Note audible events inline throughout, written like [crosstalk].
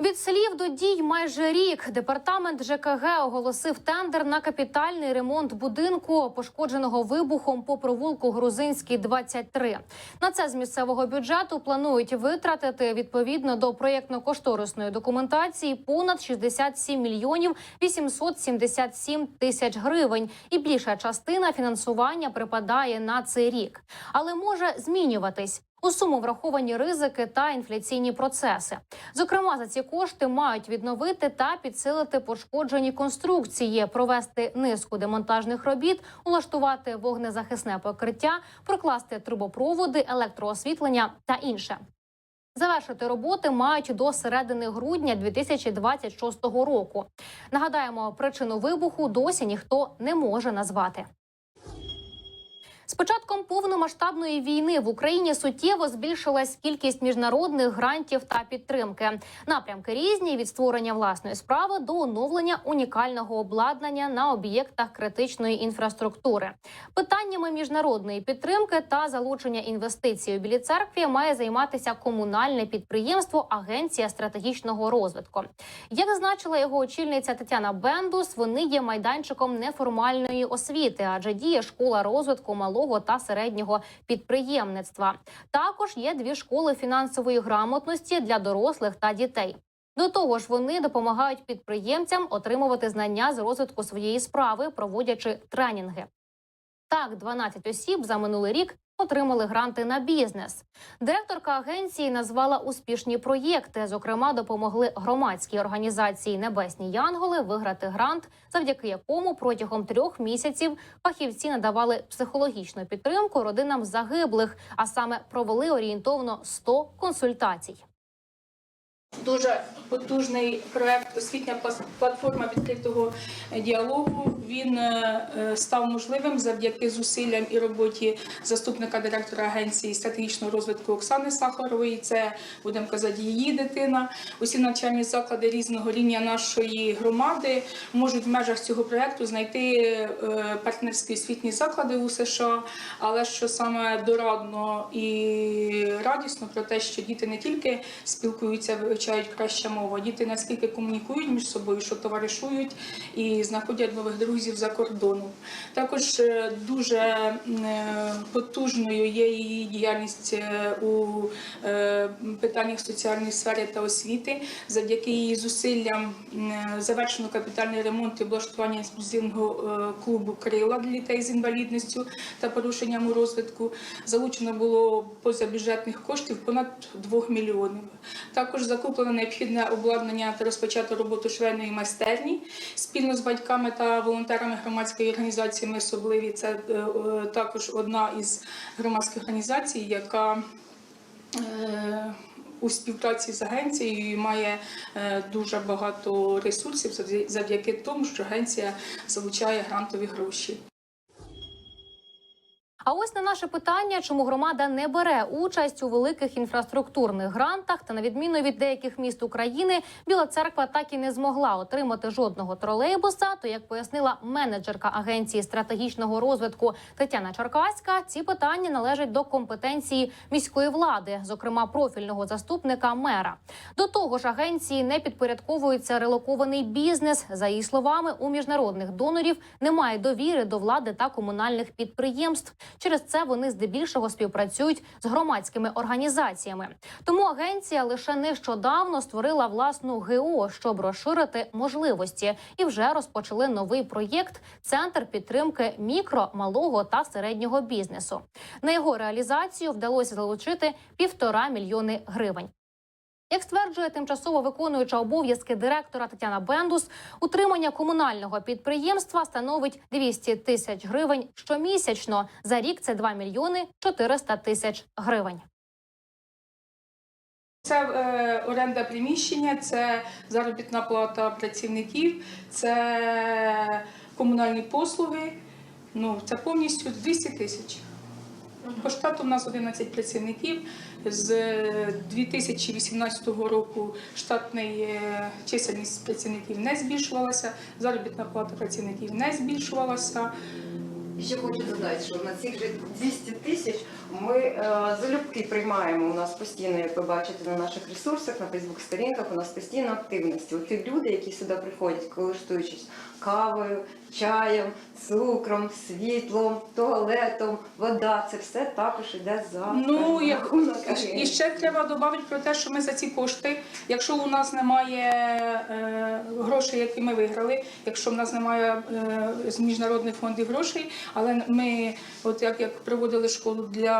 Від слів до дій майже рік департамент ЖКГ оголосив тендер на капітальний ремонт будинку, пошкодженого вибухом по провулку Грузинський 23. На це з місцевого бюджету планують витратити відповідно до проєктно-кошторисної документації понад 67 мільйонів 877 тисяч гривень. І більша частина фінансування припадає на цей рік, але може змінюватись. У суму враховані ризики та інфляційні процеси. Зокрема, за ці кошти мають відновити та підсилити пошкоджені конструкції, провести низку демонтажних робіт, улаштувати вогнезахисне покриття, прокласти трубопроводи, електроосвітлення та інше. Завершити роботи мають до середини грудня 2026 року. Нагадаємо, причину вибуху досі ніхто не може назвати. З початком повномасштабної війни в Україні суттєво збільшилась кількість міжнародних грантів та підтримки. Напрямки різні від створення власної справи до оновлення унікального обладнання на об'єктах критичної інфраструктури. Питаннями міжнародної підтримки та залучення інвестицій у білій церкві має займатися комунальне підприємство Агенція стратегічного розвитку. Як зазначила його очільниця Тетяна Бендус, вони є майданчиком неформальної освіти, адже діє школа розвитку малого та середнього підприємництва. Також є дві школи фінансової грамотності для дорослих та дітей. До того ж, вони допомагають підприємцям отримувати знання з розвитку своєї справи, проводячи тренінги. Так, 12 осіб за минулий рік отримали гранти на бізнес. Директорка агенції назвала успішні проєкти. Зокрема, допомогли громадській організації Небесні Янголи виграти грант, завдяки якому протягом трьох місяців фахівці надавали психологічну підтримку родинам загиблих, а саме провели орієнтовно 100 консультацій. Дуже потужний проект освітня платформа відкритого діалогу. Він е, е, став можливим завдяки зусиллям і роботі заступника директора агенції стратегічного розвитку Оксани Сахарової. Це будемо казати її дитина. Усі навчальні заклади різного рівня нашої громади можуть в межах цього проекту знайти е, партнерські освітні заклади у США. Але що саме дорадно і радісно про те, що діти не тільки спілкуються, вивчають краще мову, діти наскільки комунікують між собою, що товаришують і знаходять нових друзів за кордоном. Також е, дуже е, потужною є її діяльність е, у питаннях соціальної сфери та освіти. Завдяки її зусиллям завершено капітальний ремонт і облаштування ексклюзивного е, клубу Крила для дітей з інвалідністю та порушенням у розвитку. Залучено було позабюджетних коштів понад 2 мільйонів. Також закуплено необхідне обладнання та розпочато роботу швейної майстерні спільно з батьками та волонтерами громадської організації «Ми особливі. Це е, також одна із громадських організацій, яка е, у співпраці з агенцією має е, дуже багато ресурсів завдя- завдяки тому, що агенція залучає грантові гроші. А ось на наше питання, чому громада не бере участь у великих інфраструктурних грантах, та на відміну від деяких міст України, Біла церква так і не змогла отримати жодного тролейбуса. То як пояснила менеджерка агенції стратегічного розвитку Тетяна Черкаська, ці питання належать до компетенції міської влади, зокрема профільного заступника мера. До того ж, агенції не підпорядковується релокований бізнес. За її словами, у міжнародних донорів немає довіри до влади та комунальних підприємств. Через це вони здебільшого співпрацюють з громадськими організаціями. Тому агенція лише нещодавно створила власну ГО, щоб розширити можливості, і вже розпочали новий проєкт Центр підтримки мікро, малого та середнього бізнесу. На його реалізацію вдалося залучити півтора мільйони гривень. Як стверджує тимчасово виконуюча обов'язки директора Тетяна Бендус, утримання комунального підприємства становить 200 тисяч гривень щомісячно. За рік це 2 мільйони 400 тисяч гривень. Це е, оренда приміщення, це заробітна плата працівників, це комунальні послуги. Ну, це повністю 200 тисяч. По штату у нас 11 працівників. З 2018 року штатний е, чисельність працівників не збільшувалася, заробітна плата працівників не збільшувалася. Ще хочу додати, що на цих же 200 тисяч Ми е, залюбки приймаємо у нас постійно, як ви бачите на наших ресурсах, на Фейсбук-сторінках, у нас постійно активності. От ті люди, які сюди приходять, користуючись кавою, чаєм, цукром, світлом, туалетом, вода, це все також іде за Ну, як, і ще треба додати про те, що ми за ці кошти, якщо у нас немає е, грошей, які ми виграли, якщо в нас немає е, з міжнародних фондів грошей, але ми, от як, як проводили школу для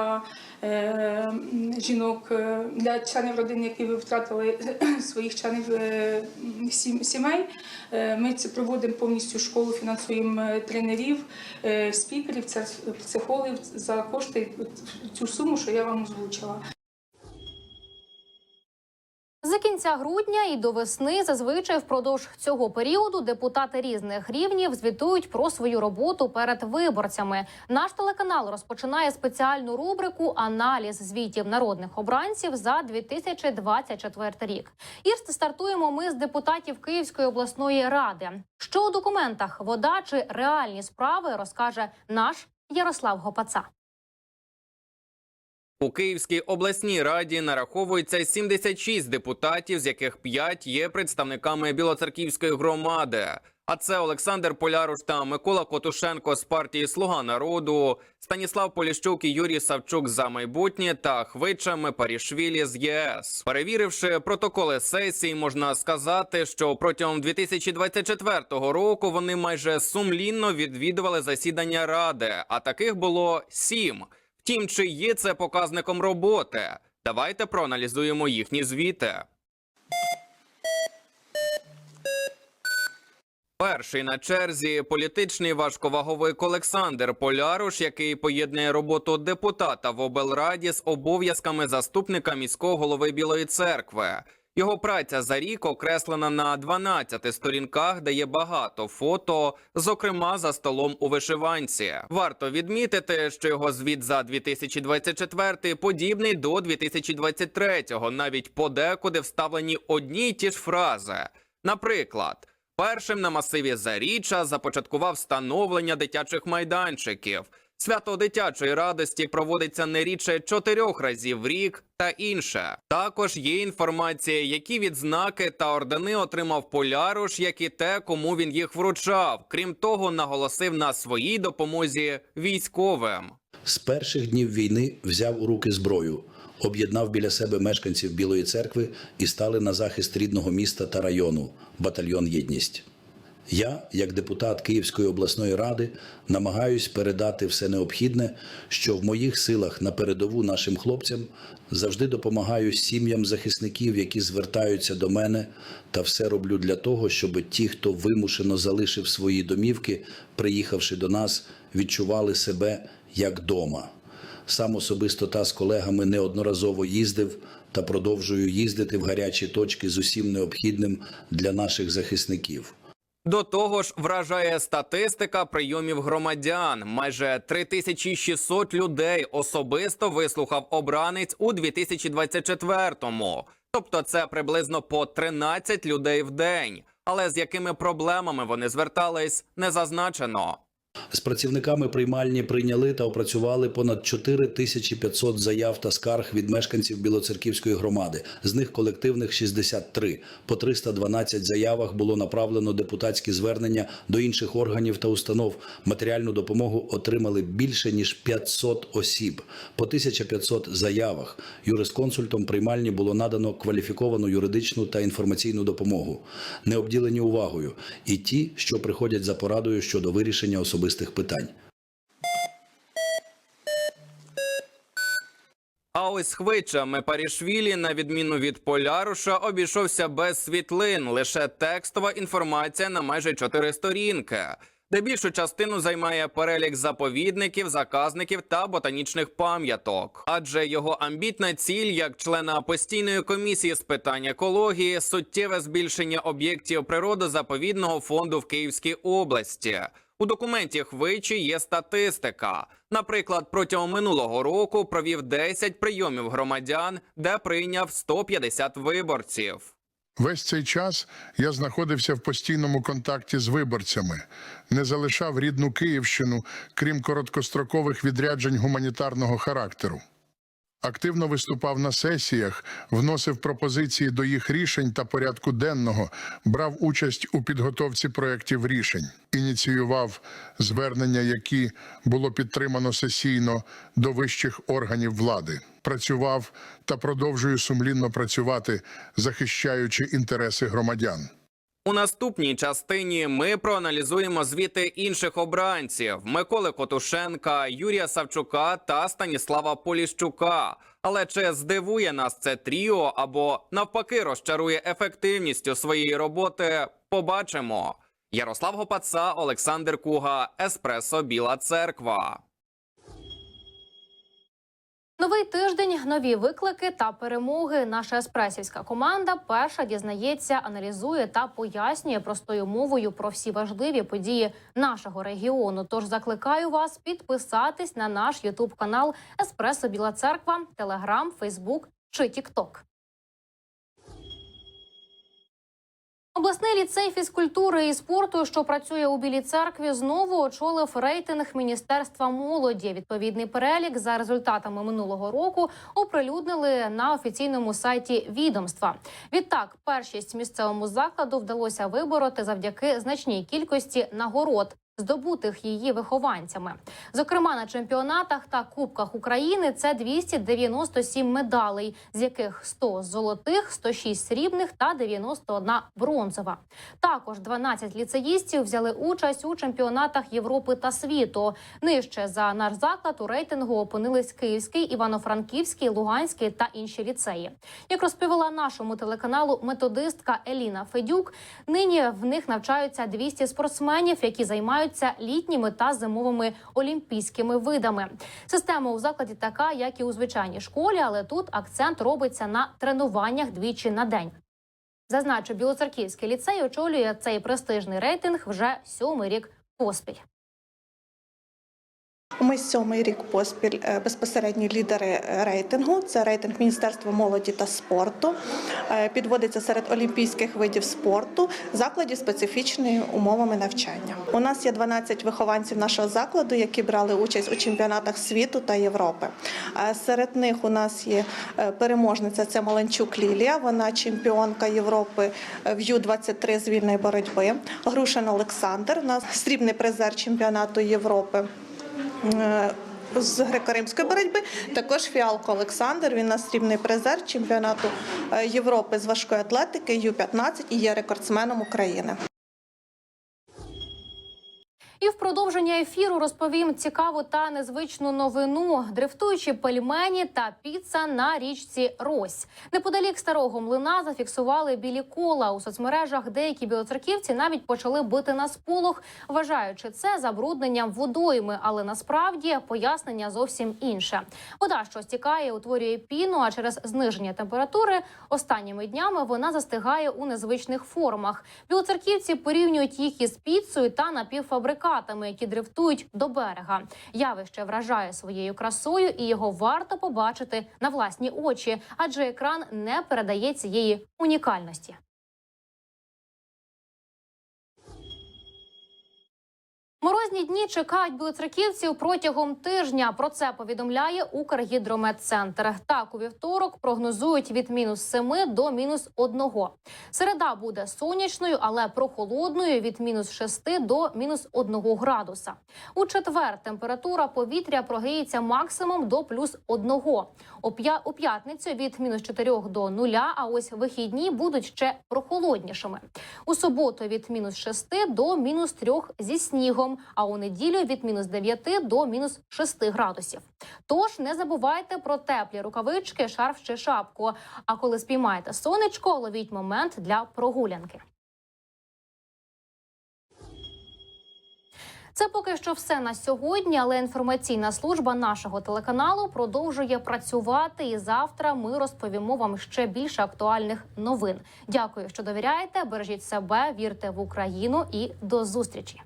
е, жінок, е, для членів родин, які втратили [clears throat] своїх членів е, сімей, ми це проводимо повністю школу, фінансуємо тренерів, спікерів, психологів за кошти цю суму, що я вам озвучила. Кінця грудня і до весни зазвичай впродовж цього періоду депутати різних рівнів звітують про свою роботу перед виборцями. Наш телеканал розпочинає спеціальну рубрику Аналіз звітів народних обранців за 2024 рік. І стартуємо ми з депутатів Київської обласної ради. Що у документах вода чи реальні справи розкаже наш Ярослав Гопаца. У Київській обласній раді нараховується 76 депутатів, з яких 5 є представниками Білоцерківської громади. А це Олександр Поляруш та Микола Котушенко з партії Слуга народу, Станіслав Поліщук і Юрій Савчук за майбутнє та Хвича Мепарішвілі з ЄС. Перевіривши протоколи сесії, можна сказати, що протягом 2024 року вони майже сумлінно відвідували засідання ради, а таких було сім. Втім, чи є це показником роботи? Давайте проаналізуємо їхні звіти. Перший на черзі політичний важковаговик Олександр Поляруш, який поєднує роботу депутата в облраді з обов'язками заступника міського голови Білої церкви. Його праця за рік окреслена на 12 сторінках, де є багато фото, зокрема за столом у вишиванці. Варто відмітити, що його звіт за 2024 подібний до 2023-го, навіть подекуди вставлені одні й ті ж фрази. Наприклад, першим на масиві Заріччя започаткував встановлення дитячих майданчиків. Свято дитячої радості проводиться не рідше чотирьох разів в рік та інше. Також є інформація, які відзнаки та ордени отримав Поляруш, як і те, кому він їх вручав. Крім того, наголосив на своїй допомозі військовим. З перших днів війни взяв у руки зброю, об'єднав біля себе мешканців Білої церкви і стали на захист рідного міста та району батальйон Єдність. Я, як депутат Київської обласної ради, намагаюсь передати все необхідне, що в моїх силах на передову нашим хлопцям завжди допомагаю сім'ям захисників, які звертаються до мене, та все роблю для того, щоб ті, хто вимушено залишив свої домівки, приїхавши до нас, відчували себе як дома. Сам особисто та з колегами неодноразово їздив та продовжую їздити в гарячі точки з усім необхідним для наших захисників. До того ж, вражає статистика прийомів громадян. Майже 3600 людей особисто вислухав обранець у 2024-му. Тобто це приблизно по 13 людей в день. Але з якими проблемами вони звертались, не зазначено. З працівниками приймальні прийняли та опрацювали понад 4500 заяв та скарг від мешканців Білоцерківської громади. З них колективних 63. По 312 заявах було направлено депутатські звернення до інших органів та установ. Матеріальну допомогу отримали більше ніж 500 осіб. По 1500 заявах юрисконсультом приймальні було надано кваліфіковану юридичну та інформаційну допомогу. Не обділені увагою і ті, що приходять за порадою щодо вирішення особистих питань. А ось Хвича Мепарішвілі, на відміну від Поляруша, обійшовся без світлин, лише текстова інформація на майже чотири сторінки, де більшу частину займає перелік заповідників, заказників та ботанічних пам'яток. Адже його амбітна ціль як члена постійної комісії з питань екології суттєве збільшення об'єктів природозаповідного фонду в Київській області. У документі Хвичі є статистика. Наприклад, протягом минулого року провів 10 прийомів громадян, де прийняв 150 виборців. Весь цей час я знаходився в постійному контакті з виборцями, не залишав рідну Київщину, крім короткострокових відряджень гуманітарного характеру. Активно виступав на сесіях, вносив пропозиції до їх рішень та порядку денного, брав участь у підготовці проєктів рішень, ініціював звернення, які було підтримано сесійно до вищих органів влади. Працював та продовжую сумлінно працювати, захищаючи інтереси громадян. У наступній частині ми проаналізуємо звіти інших обранців Миколи Котушенка, Юрія Савчука та Станіслава Поліщука. Але чи здивує нас це тріо або навпаки розчарує ефективністю своєї роботи? Побачимо. Ярослав Гопаца, Олександр Куга, Еспресо Біла Церква. Новий тиждень, нові виклики та перемоги. Наша еспресівська команда перша дізнається, аналізує та пояснює простою мовою про всі важливі події нашого регіону. Тож закликаю вас підписатись на наш Ютуб канал Еспресо Біла Церква, Телеграм, Фейсбук чи Тікток. Обласний ліцей фізкультури і спорту, що працює у Білій церкві, знову очолив рейтинг Міністерства молоді. Відповідний перелік за результатами минулого року оприлюднили на офіційному сайті відомства. Відтак, першість місцевому закладу вдалося вибороти завдяки значній кількості нагород. Здобутих її вихованцями, зокрема на чемпіонатах та кубках України, це 297 медалей, з яких 100 золотих, 106 срібних та 91 бронзова. Також 12 ліцеїстів взяли участь у чемпіонатах Європи та світу. Нижче за наш заклад у рейтингу опинились Київський, Івано-Франківський, Луганський та інші ліцеї. Як розповіла нашому телеканалу методистка Еліна Федюк, нині в них навчаються 200 спортсменів, які займаються літніми та зимовими олімпійськими видами. Система у закладі така, як і у звичайній школі, але тут акцент робиться на тренуваннях двічі на день. Зазначу, Білоцерківський ліцей очолює цей престижний рейтинг вже сьомий рік поспіль. Ми сьомий рік поспіль е, безпосередні лідери е, рейтингу. Це рейтинг Міністерства молоді та спорту. Е, Підводиться серед олімпійських видів спорту закладів з специфічними умовами навчання. У нас є 12 вихованців нашого закладу, які брали участь у чемпіонатах світу та Європи. Серед них у нас є переможниця. Це Маленчук Лілія. Вона чемпіонка Європи в Ю-23 з вільної боротьби. Грушин Олександр. У нас срібний призер чемпіонату Європи. Е, З греко-римської боротьби також Фіалко Олександр. Він на срібний призер чемпіонату е, Європи з важкої атлетики Ю-15 і є рекордсменом України. І в продовження ефіру розповім цікаву та незвичну новину: дрифтуючі пельмені та піца на річці Рось. Неподалік старого млина зафіксували білі кола у соцмережах. Деякі білоцерківці навіть почали бити на сполох, вважаючи це забрудненням водойми. Але насправді пояснення зовсім інше. Вода, що стікає, утворює піну, а через зниження температури останніми днями вона застигає у незвичних формах. Білоцерківці порівнюють їх із піцею та напівфабрикатами, які дрифтують до берега. Явище вражає своєю красою, і його варто побачити на власні очі, адже екран не передає цієї унікальності. Морозні дні чекають білоцерківців протягом тижня. Про це повідомляє Укргідрометцентр. Так, у вівторок прогнозують від мінус 7 до мінус 1. Середа буде сонячною, але прохолодною від мінус 6 до мінус 1 градуса. У четвер температура повітря прогріється максимум до плюс 1. У п'ятницю від мінус 4 до 0, а ось вихідні будуть ще прохолоднішими. У суботу від мінус 6 до мінус 3 зі снігом, а у неділю від мінус 9 до мінус 6 градусів. Тож не забувайте про теплі рукавички, шарф чи шапку. А коли спіймаєте сонечко, ловіть момент для прогулянки. Це поки що все на сьогодні, але інформаційна служба нашого телеканалу продовжує працювати. І завтра ми розповімо вам ще більше актуальних новин. Дякую, що довіряєте. Бережіть себе, вірте в Україну і до зустрічі.